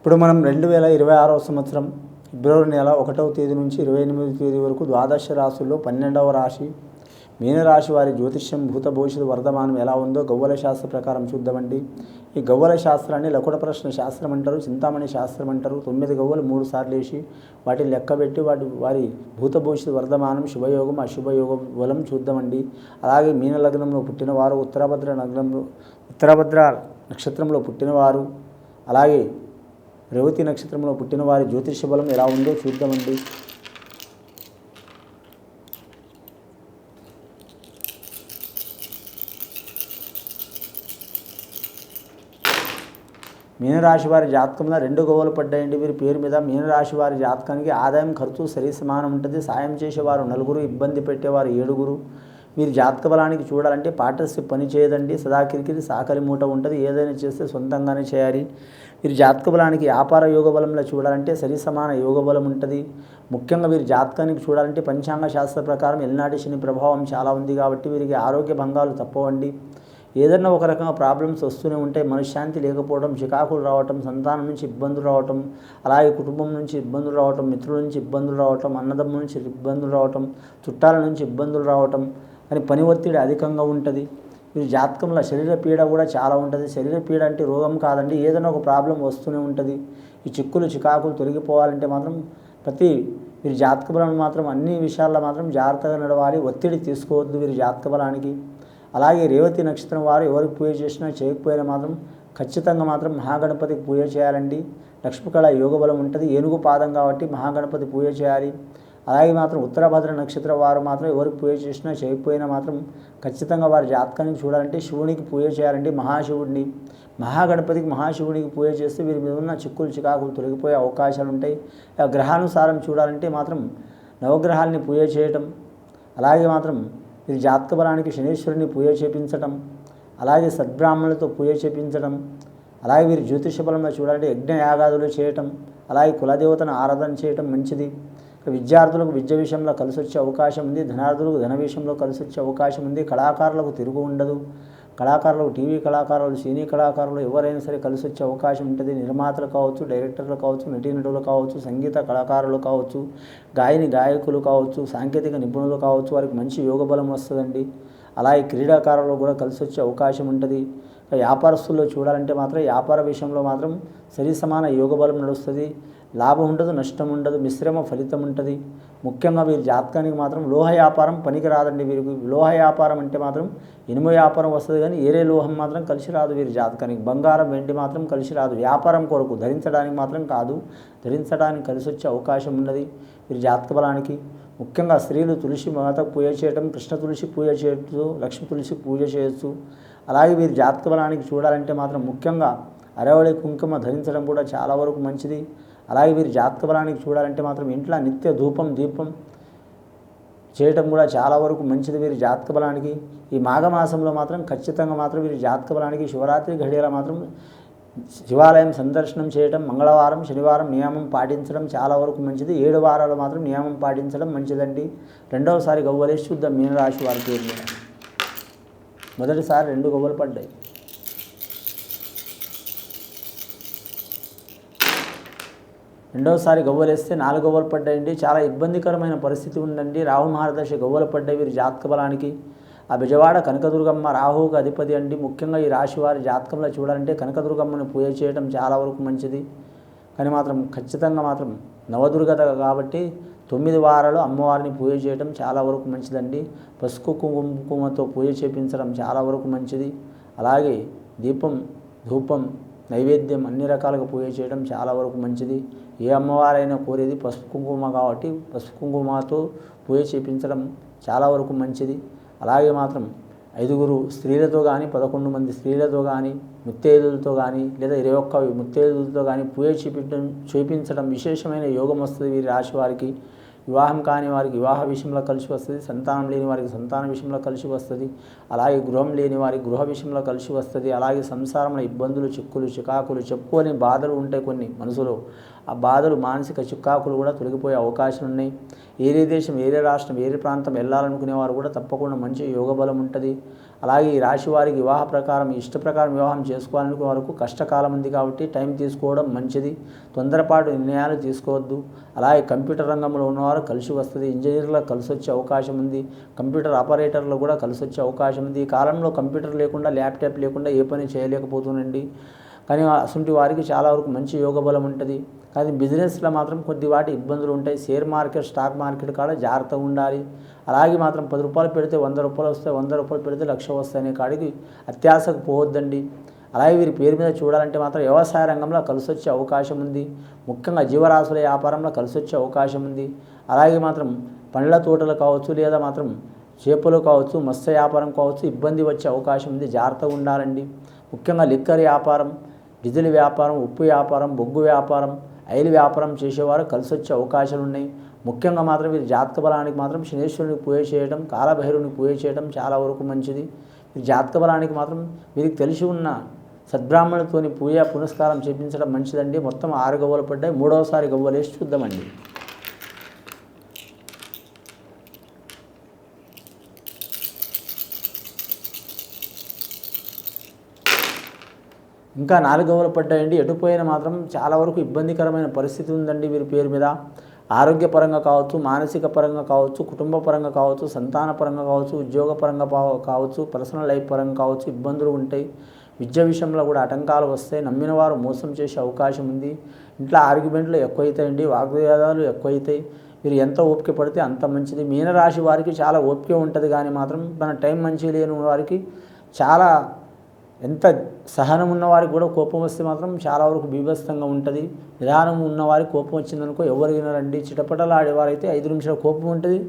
ఇప్పుడు మనం రెండు వేల ఇరవై ఆరవ సంవత్సరం ఫిబ్రవరి నెల ఒకటవ తేదీ నుంచి ఇరవై ఎనిమిది తేదీ వరకు ద్వాదశ రాశుల్లో పన్నెండవ రాశి మీనరాశి వారి జ్యోతిష్యం భూత భవిష్యత్తు వర్ధమానం ఎలా ఉందో గవ్వల శాస్త్ర ప్రకారం చూద్దామండి. ఈ గవ్వల శాస్త్రాన్ని లకుట ప్రశ్న శాస్త్రం అంటారు చింతామణి శాస్త్రం అంటారు. తొమ్మిది గవ్వలు మూడు సార్లు వేసి వాటిని లెక్కబెట్టి వాటి వారి భూత భవిష్యత్తు వర్ధమానం శుభయోగం అశుభయోగం బలం చూద్దామండి. అలాగే మీన లగ్నంలో పుట్టినవారు ఉత్తరభద్ర నగ్నంలో ఉత్తరభద్ర నక్షత్రంలో పుట్టినవారు అలాగే రేవతి నక్షత్రంలో పుట్టిన వారి జ్యోతిష బలం ఎలా ఉందో చూద్దామండి. మీనరాశి వారి జాతకంలో రెండు గోవలు పడ్డాయండి. వీరి పేరు మీద మీనరాశి వారి జాతకానికి ఆదాయం ఖర్చు సరి సమానం ఉంటుంది. సాయం చేసేవారు నలుగురు ఇబ్బంది పెట్టేవారు ఏడుగురు. మీరు జాతక బలానికి చూడాలంటే పార్ట్నర్షిప్ పని చేయదండి. సదాకిరికి సాకలి మూట ఉంటుంది. ఏదైనా చేస్తే సొంతంగానే చేయాలి. మీరు జాతక బలానికి వ్యాపార యోగ బలంలో చూడాలంటే సరి సమాన యోగ బలం ఉంటుంది. ముఖ్యంగా మీరు జాతకానికి చూడాలంటే పంచాంగ శాస్త్ర ప్రకారం ఎల్నాటి శని ప్రభావం చాలా ఉంది కాబట్టి వీరికి ఆరోగ్య భంగాలు తప్పవండి. ఏదైనా ఒక రకంగా ప్రాబ్లమ్స్ వస్తూనే ఉంటాయి. మనశ్శాంతి లేకపోవడం చికాకులు రావటం సంతానం నుంచి ఇబ్బందులు రావటం అలాగే కుటుంబం నుంచి ఇబ్బందులు రావటం మిత్రుల నుంచి ఇబ్బందులు రావటం అన్నదమ్ముల నుంచి ఇబ్బందులు రావటం చుట్టాల నుంచి ఇబ్బందులు రావటం కానీ పని ఒత్తిడి అధికంగా ఉంటుంది. మీరు జాతకంలో శరీర పీడ కూడా చాలా ఉంటుంది. శరీర పీడ అంటే రోగం కాదండి ఏదైనా ఒక ప్రాబ్లం వస్తూనే ఉంటుంది. ఈ చిక్కులు చికాకులు తొలగిపోవాలంటే మాత్రం ప్రతి వీరి జాతక బలం మాత్రం అన్ని విషయాల్లో మాత్రం జాగ్రత్తగా నడవాలి. ఒత్తిడి తీసుకోవద్దు వీరి జాతక బలానికి అలాగే రేవతి నక్షత్రం వారు ఎవరికి పూజ చేసినా చేయకపోయినా మాత్రం ఖచ్చితంగా మాత్రం మహాగణపతికి పూజ చేయాలండి. లక్ష్మీకళ యోగ బలం ఉంటుంది. ఏనుగు పాదం కాబట్టి మహాగణపతి పూజ చేయాలి. అలాగే మాత్రం ఉత్తరభద్ర నక్షత్ర వారు మాత్రం ఎవరికి పూజ చేసినా చేయకపోయినా మాత్రం ఖచ్చితంగా వారి జాతకానికి చూడాలంటే శివునికి పూజ చేయాలండి. మహాశివుడిని మహాగణపతికి మహాశివునికి పూజ చేస్తే వీరి మీద ఉన్న చిక్కులు చికాకులు తొలగిపోయే అవకాశాలు ఉంటాయి. ఆ గ్రహానుసారం చూడాలంటే మాత్రం నవగ్రహాలని పూజ చేయటం అలాగే మాత్రం వీరి జాతక బలానికి శనీశ్వరుని పూజ చేపించటం అలాగే సద్బ్రాహ్మణులతో పూజ చేపించడం అలాగే వీరి జ్యోతిష బలంలో చూడాలంటే యజ్ఞ యాగాదులు చేయటం అలాగే కులదేవతను ఆరాధన చేయటం మంచిది. విద్యార్థులకు విద్య విషయంలో కలిసి వచ్చే అవకాశం ఉంది ధనార్థులకు ధన విషయంలో కలిసి వచ్చే అవకాశం ఉంది కళాకారులకు తిరుగు ఉండదు. కళాకారులకు టీవీ కళాకారులు సినీ కళాకారులు ఎవరైనా సరే కలిసి వచ్చే అవకాశం ఉంటుంది. నిర్మాతలు కావచ్చు డైరెక్టర్లు కావచ్చు నటీనటులు కావచ్చు సంగీత కళాకారులు కావచ్చు గాయని గాయకులు కావచ్చు సాంకేతిక నిపుణులు కావచ్చు వారికి మంచి యోగ బలం వస్తుందండి అలాగే క్రీడాకారులు కూడా కలిసి వచ్చే అవకాశం ఉంటుంది. వ్యాపారస్తుల్లో చూడాలంటే మాత్రం వ్యాపార విషయంలో మాత్రం సరి సమాన యోగ బలం నడుస్తుంది. లాభం ఉండదు నష్టం ఉండదు మిశ్రమ ఫలితం ఉంటుంది. ముఖ్యంగా వీరి జాతకానికి మాత్రం లోహ వ్యాపారం పనికి రాదండి వీరికి. లోహ వ్యాపారం అంటే మాత్రం ఇనుమ వ్యాపారం వస్తుంది కానీ ఏరే లోహం మాత్రం కలిసి రాదు వీరి జాతకానికి. బంగారం వెండి మాత్రం కలిసి రాదు. వ్యాపారం కొరకు ధరించడానికి మాత్రం కాదు. ధరించడానికి కలిసి వచ్చే అవకాశం ఉన్నది వీరి జాతక బలానికి. ముఖ్యంగా స్త్రీలు తులసి మాతకు పూజ చేయటం కృష్ణ తులసి పూజ చేయొచ్చు లక్ష్మి తులసి పూజ చేయొచ్చు. అలాగే వీరి జాతక బలానికి చూడాలంటే మాత్రం ముఖ్యంగా అరవళి కుంకుమ ధరించడం కూడా చాలా వరకు మంచిది. అలాగే వీరి జాతక బలానికి చూడాలంటే మాత్రం ఇంట్లో నిత్య ధూపం దీపం చేయటం కూడా చాలా వరకు మంచిది వీరి జాతక బలానికి ఈ మాఘమాసంలో మాత్రం ఖచ్చితంగా మాత్రం వీరి జాతక బలానికి శివరాత్రి ఘడియల మాత్రం శివాలయం సందర్శనం చేయటం మంగళవారం శనివారం నియమం పాటించడం చాలా వరకు మంచిది. ఏడు వారాలు మాత్రం నియమం పాటించడం మంచిదండి. రెండవసారి గవ్వలేసి చూద్దాం మీనరాశి వారి పేరు మొదటిసారి రెండు గవ్వలు పడ్డాయి. రెండవసారి గవ్వలేస్తే నాలుగు గవ్వలు పడ్డాయండి. చాలా ఇబ్బందికరమైన పరిస్థితి ఉందండి. రాహు మహారదశ గవ్వలు పడ్డాయి వీరి జాతక బలానికి. ఆ బిజవాడ కనకదుర్గమ్మ రాహువుకు అధిపతి అండి. ముఖ్యంగా ఈ రాశి వారి జాతకంలో చూడాలంటే కనకదుర్గమ్మను పూజ చేయడం చాలా వరకు మంచిది. కానీ మాత్రం ఖచ్చితంగా మాత్రం నవదుర్గత కాబట్టి తొమ్మిది వారాలు అమ్మవారిని పూజ చేయడం చాలా వరకు మంచిదండి. పసుపు కుంకుమతో పూజ చేపించడం చాలా వరకు మంచిది. అలాగే దీపం ధూపం నైవేద్యం అన్ని రకాలుగా పూజ చేయడం చాలా వరకు మంచిది. ఏ అమ్మవారైనా కోరేది పసుపు కుంకుమ కాబట్టి పసుపు కుంకుమతో పూజ చేపించడం చాలా వరకు మంచిది. అలాగే మాత్రం ఐదుగురు స్త్రీలతో కానీ పదకొండు మంది స్త్రీలతో కానీ ముత్తేదులతో కానీ లేదా ఇరవై ఒక్క ముత్తేదులతో కానీ పూజ చేపించడం చేపించడం విశేషమైన యోగం వస్తుంది వీరి రాశి వారికి. వివాహం కాని వారికి వివాహ విషయంలో కలిసి వస్తుంది సంతానం లేని వారికి సంతాన విషయంలో కలిసి వస్తుంది అలాగే గృహం లేని వారికి గృహ విషయంలో కలిసి వస్తుంది అలాగే సంసారంలో ఇబ్బందులు చిక్కులు చికాకులు చెప్పుకొని బాధలు ఉంటాయి కొన్ని మనసులో ఆ బాధలు మానసిక చికాకులు కూడా తొలగిపోయే అవకాశం ఉన్నాయి. ఏరే దేశం ఏరే రాష్ట్రం ఏరే ప్రాంతం వెళ్ళాలనుకునే వారు కూడా తప్పకుండా మంచి యోగ బలం ఉంటుంది. అలాగే ఈ రాశి వారికి వివాహ ప్రకారం ఇష్ట ప్రకారం వివాహం చేసుకోవాలనుకునే వరకు కష్టకాలం ఉంది కాబట్టి టైం తీసుకోవడం మంచిది. తొందరపాటు నిర్ణయాలు తీసుకోవద్దు. అలాగే కంప్యూటర్ రంగంలో ఉన్నవారు కలిసి వస్తుంది. ఇంజనీర్లకు కలిసి వచ్చే అవకాశం ఉంది. కంప్యూటర్ ఆపరేటర్లు కూడా కలిసి వచ్చే అవకాశం ఉంది. ఈ కాలంలో కంప్యూటర్ లేకుండా ల్యాప్టాప్ లేకుండా ఏ పని చేయలేకపోతుండండి. కానీ అసంటి వారికి చాలా వరకు మంచి యోగ బలం ఉంటుంది. కానీ బిజినెస్లో మాత్రం కొద్ది వాటి ఇబ్బందులు ఉంటాయి. షేర్ మార్కెట్ స్టాక్ మార్కెట్ కాడ జాగ్రత్తగా ఉండాలి. అలాగే మాత్రం పది రూపాయలు పెడితే వంద రూపాయలు వస్తాయి. వంద రూపాయలు పెడితే లక్ష వస్తాయనే కాడికి అత్యాశకు పోవద్దండి. అలాగే వీరి పేరు మీద చూడాలంటే మాత్రం వ్యవసాయ రంగంలో కలిసి వచ్చే అవకాశం ఉంది. ముఖ్యంగా జీవరాశుల వ్యాపారంలో కలిసి వచ్చే అవకాశం ఉంది. అలాగే మాత్రం పండ్ల తోటలు కావచ్చు లేదా మాత్రం చేపలు కావచ్చు మత్స్య వ్యాపారం కావచ్చు ఇబ్బంది వచ్చే అవకాశం ఉంది. జాగ్రత్తగా ఉండాలండి. ముఖ్యంగా లిక్కర్ వ్యాపారం డీజిల్ వ్యాపారం ఉప్పు వ్యాపారం బొగ్గు వ్యాపారం ఐలు వ్యాపారం చేసేవారు కలిసి వచ్చే అవకాశాలు ఉన్నాయి ముఖ్యంగా మాత్రం వీరి జాతక బలానికి మాత్రం శనేశ్వరుని పూజ చేయడం కాలభైరుని పూజ చేయడం చాలా వరకు మంచిది. వీరి జాతక బలానికి మాత్రం వీరికి తెలిసి ఉన్న సద్బ్రాహ్మణులతోని పూజ పునస్కారం చేపించడం మంచిదండి. మొత్తం ఆరు గవ్వలు పడ్డాయి. మూడవసారి గవ్వలేసి చూద్దామండి. ఇంకా నాలుగవలు పడ్డాయండి. ఎటుపోయినా మాత్రం చాలా వరకు ఇబ్బందికరమైన పరిస్థితి ఉందండి వీరి పేరు మీద. ఆరోగ్యపరంగా కావచ్చు మానసిక పరంగా కావచ్చు కుటుంబ పరంగా కావచ్చు సంతాన పరంగా కావచ్చు ఉద్యోగ పరంగా పా- కావచ్చు పర్సనల్ లైఫ్ పరంగా కావచ్చు ఇబ్బందులు ఉంటాయి. విద్య విషయంలో కూడా ఆటంకాలు వస్తాయి. నమ్మిన వారు మోసం చేసే అవకాశం ఉంది. ఇంట్లో ఆర్గ్యుమెంట్లు ఎక్కువైతాయండి. వాగ్వివాదాలు ఎక్కువైతాయి. మీరు ఎంత ఓపిక పడితే అంత మంచిది. మీనరాశి వారికి చాలా ఓపిక ఉంటుంది కానీ మాత్రం మన టైం మంచి లేని వారికి చాలా ఎంత సహనం ఉన్నవారికి కూడా కోపం వస్తే మాత్రం చాలా వరకు బీభత్సంగా ఉంటుంది. నిదానం ఉన్నవారికి కోపం వచ్చిందనుకో ఎవరు వినరండి చిటపటలు ఆడేవారైతే ఐదు నిమిషాల కోపం ఉంటుంది.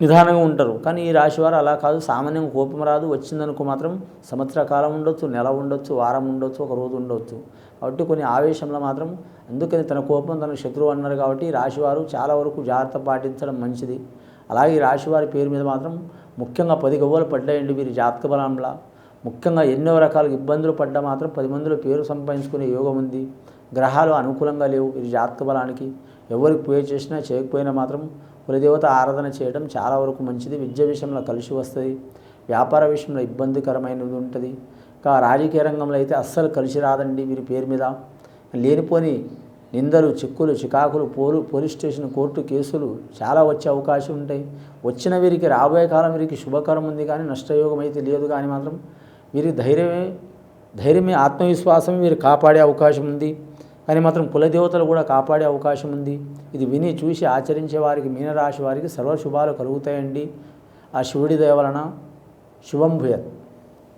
నిదానంగా ఉంటారు. కానీ ఈ రాశి వారు అలా కాదు. సామాన్యంగా కోపం రాదు. వచ్చిందనుకో మాత్రం సంవత్సర కాలం ఉండొచ్చు నెల ఉండొచ్చు వారం ఉండొచ్చు ఒక రోజు ఉండొచ్చు. కాబట్టి కొన్ని ఆవేశంలో మాత్రం అందుకని తన కోపం తన శత్రువు అన్నారు కాబట్టి రాశివారు చాలా వరకు జాగ్రత్త పాటించడం మంచిది. అలాగే ఈ రాశివారి పేరు మీద మాత్రం ముఖ్యంగా పది గవ్వలు పడ్డాయండి వీరి జాతక బలంలా. ముఖ్యంగా ఎన్నో రకాల ఇబ్బందులు పడ్డా మాత్రం పది మందిలో పేరు సంపాదించుకునే యోగం ఉంది. గ్రహాలు అనుకూలంగా లేవు. ఇది జాతక బలానికి. ఎవరికి పూజ చేసినా చేయకపోయినా మాత్రం కులదేవత ఆరాధన చేయడం చాలా వరకు మంచిది. విద్య విషయంలో కలిసి వస్తుంది. వ్యాపార విషయంలో ఇబ్బందికరమైనది ఉంటుంది. ఇంకా రాజకీయ రంగంలో అయితే అస్సలు కలిసి రాదండి వీరి పేరు మీద. లేనిపోని నిందలు చిక్కులు చికాకులు పోలు పోలీస్ స్టేషన్ కోర్టు కేసులు చాలా వచ్చే అవకాశం ఉంటాయి. వచ్చిన వీరికి రాబోయే కాలం వీరికి శుభకరం ఉంది కానీ నష్టయోగం అయితే లేదు కానీ మాత్రం వీరి ధైర్యమే ధైర్యమే ఆత్మవిశ్వాసం వీరు కాపాడే అవకాశం ఉంది. కానీ మాత్రం కులదేవతలు కూడా కాపాడే అవకాశం ఉంది. ఇది విని చూసి ఆచరించే వారికి మీనరాశి వారికి సర్వశుభాలు కలుగుతాయండి. ఆ శివుడి దయ వలన శుభం భూయత్.